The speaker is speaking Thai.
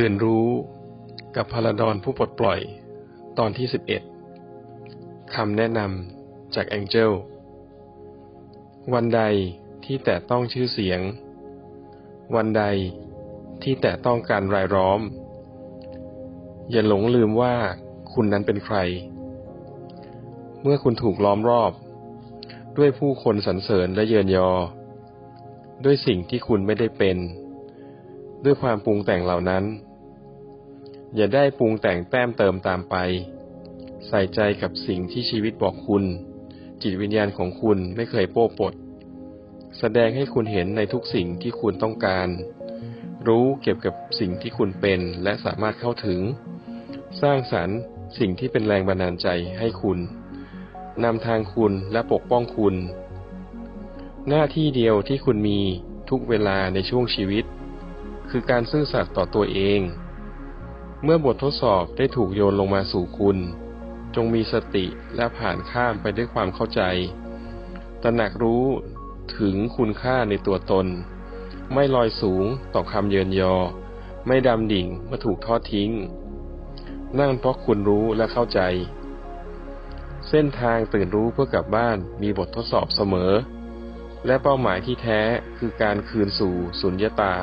ตื่นรู้กับพาราดอนผู้ปลดปล่อย ตอนที่ 11คำแนะนำจากแองเจลวันใดที่แต่ต้องชื่อเสียง วันใดที่แต่ต้องการรายล้อม อย่าหลงลืมว่าคุณนั้นเป็นใคร เมื่อคุณถูกล้อมรอบ ด้วยผู้คนสรรเสริญและเยินยอ ด้วยสิ่งที่คุณไม่ได้เป็น ด้วยความปรุงแต่งเหล่านั้น อย่าได้ปรุงแต่งแต้มเติมตามไป ใส่ใจกับสิ่งที่ชีวิตบอกคุณ จิตวิญญาณของคุณไม่เคยโป้ปด แสดงให้คุณเห็นในทุกสิ่งที่คุณต้องการ รู้เกี่ยวกับสิ่งที่คุณเป็นและสามารถเข้าถึง สร้างสรรค์สิ่งที่เป็นแรงบันดาลใจให้คุณนำทางคุณและปกป้องคุณ หน้าที่เดียวที่คุณมีทุกเวลาในช่วงชีวิต คือการซื่อสัตย์ต่อตัวเอง เมื่อบททดสอบได้ถูกโยนลงมาสู่คุณ จงมีสติและผ่านข้ามไปด้วยความเข้าใจ ตระหนักรู้ถึงคุณค่าในตัวตน ไม่ลอยสูงต่อคำเยินยอ ไม่ดำดิ่งเมื่อถูกทอดทิ้ง นั่นเพราะคุณรู้และเข้าใจ เส้นทางตื่นรู้เพื่อกลับบ้านมีบททดสอบเสมอ และเป้าหมายที่แท้คือการคืนสู่สุญญตา